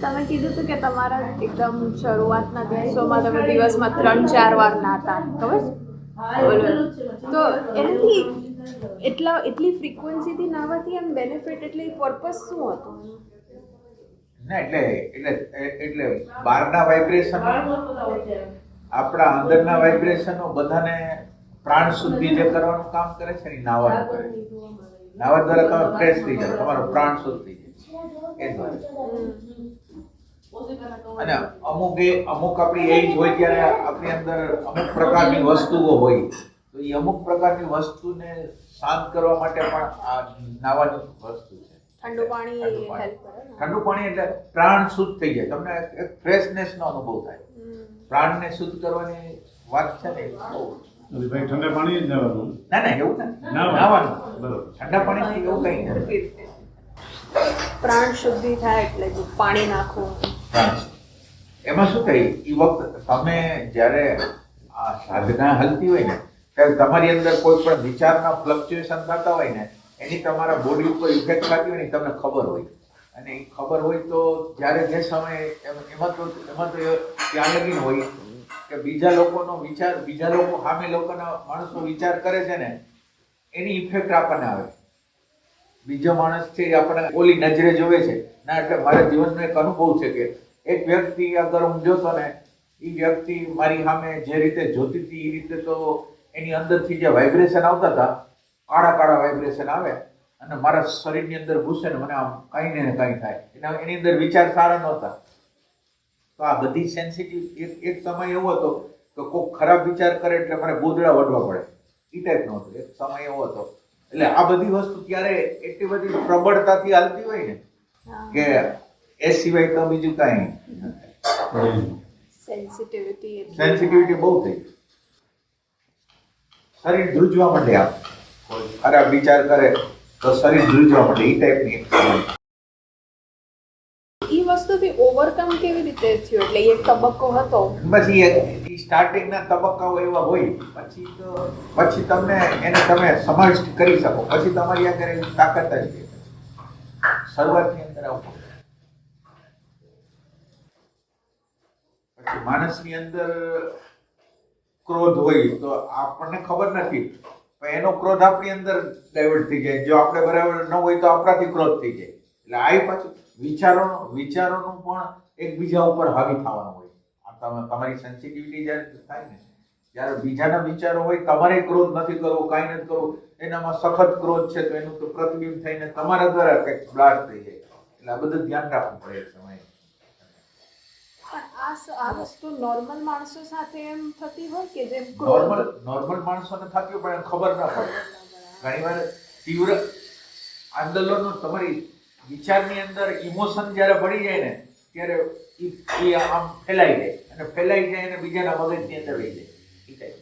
તમે કીધું હતું કે તમારા એકદમ શરૂઆતના દિવસોમાં તમે દિવસમાં ત્રણ ચાર વાર નાતા ખબર? છે તો એનાથી એટલા એટલી ફ્રીક્વન્સીથી નાવાથી એમ બેનિફિટ એટલે પર્પસ શું હતો? ના એટલે એટલે એટલે બહારના વાઇબ્રેશન આપણા અંદરના વાઇબ્રેશનો બધાને પ્રાણ શુદ્ધિ જે કરવાનું કામ કરે છે ને ઈ નાવાનું કરે. નાવા દ્વારા તમે ફ્રેશ થઈ જાઓ તમારો પ્રાણ શુદ્ધ થઈ જાય. એ દ્વારા અને અમુક એ અમુક આપણી એજ હોય ત્યારે આપણી અંદર અમુક પ્રકારની વસ્તુઓ હોય. તો એ અમુક પ્રકારની વસ્તુને શાંત કરવા માટે પણ આ નાવાની વસ્તુ છે. ઠંડુ પાણી ઠંડુ પાણી. એટલે પ્રાણ શુદ્ધ થઈ જાય. તમને એક ફ્રેશનેસ નો અનુભવ થાય. પ્રાણને શુદ્ધ કરવાની વાત છે ને બહુ ભાઈ ઠંડા પાણી જ જવાનું ના ના એવું નાવાનું. નાવાનું. બરોબર. ઠંડા પાણીથી એવું કંઈ નથી. પ્રાણ શુદ્ધિ થાય એટલે જો પાણી નાખવું. એમાં શું થાય? એ વખત તમે જ્યારે આ સાધના હલતી હોય ને ત્યારે તમારી અંદર કોઈ પણ વિચારના ફ્લક્ચ્યુએશન થતા હોય ને એની તમારા બોડી ઉપર ઇફેક્ટ થતી હોય ને તમને ખબર હોય. અને એ ખબર હોય તો જ્યારે જે સમયે એમાં તો એમાં તો ત્યાં લગીને હોય. કે બીજા લોકોનો વિચાર, બીજા લોકો સામે લોકોના માણસો વિચાર કરે છે ને, એની ઇફેક્ટ આપણને આવે. બીજો માણસ છે એ આપણને ઓલી નજરે જોવે છે. ના, એટલે મારા જીવનનો એક અનુભવ છે કે એક વ્યક્તિ અગર હું જોતો ને, એ વ્યક્તિ મારી સામે જે રીતે જોતી હતી, એ રીતે તો એની અંદરથી જે વાઇબ્રેશન આવતા હતા, કાળા કાળા વાઇબ્રેશન આવે અને મારા શરીરની અંદર ઘૂસે ને, મને આમ કાંઈ ને કાંઈ થાય. એના એની અંદર વિચાર સારા નહોતા. તો આ બધી સેન્સિટિવ એક એક સમય એવો હતો કે કોઈક ખરાબ વિચાર કરે એટલે મને ગોદડા વડવા પડે. એ ટાઈપનો હતો. એક સમય એવો હતો. એટલે આ બધી વસ્તુ ત્યારે એટલી બધી પ્રબળતાથી હાલતી હોય ને કે એ સિવાય તો બીજું કાંઈ સેન્સિટિવિટી સેન્સિટિવિટી બહુ થઈ શરીર ધ્રુજવા માંડે આમ. ખરાબ વિચાર કરે તો શરીર ધ્રુજવા માંડે. એ ટાઈપની એક એ વસ્તુથી ઓવરકમ કેવી રીતે થયો? એટલે એક તબક્કો હતો. પછી એ સ્ટાર્ટિંગના તબક્કાઓ એવા હોય. પછી તો પછી તમને એને તમે સમાવિષ્ટ કરી શકો. પછી તમારી આગળ તાકાત જ શરૂઆતની અંદર આવું. પછી માણસની અંદર ક્રોધ હોય તો આપણને ખબર નથી. પણ એનો ક્રોધ આપણી અંદર ડાયવર્ટ થઈ જાય. જો આપણે બરાબર ન હોય તો આપણાથી ક્રોધ થઈ જાય. એટલે આ પાછું વિચારોનો વિચારોનું પણ એકબીજા ઉપર હાવી થવાનું હોય. આ તમે તમારી સેન્સિટિવિટી જ્યારે થાય ને જ્યારે બીજાના વિચારો હોય તમારે ક્રોધ નથી કરવો કાંઈ નથી કરવું એનામાં સખત ક્રોધ છે તો એનું તો પ્રતિબિંબ થઈને તમારા દ્વારા કંઈક બ્લાસ્ટ થઈ જાય. એટલે આ બધું ધ્યાન રાખવું પડે સમય. સમયે આ વસ્તુ નોર્મલ માણસો સાથે એમ થતી હોય કે જેમ નોર્મલ નોર્મલ માણસોને થતી હોય પણ ખબર ના પડે. ઘણીવાર તીવ્ર આંદોલનો તમારી વિચારની અંદર ઇમોશન જ્યારે ભળી જાય ને, ત્યારે એ આમ ફેલાઈ જાય. અને ફેલાઈ જાય અને બીજાના મગજની અંદર રહી જાય. એ ટાઈપ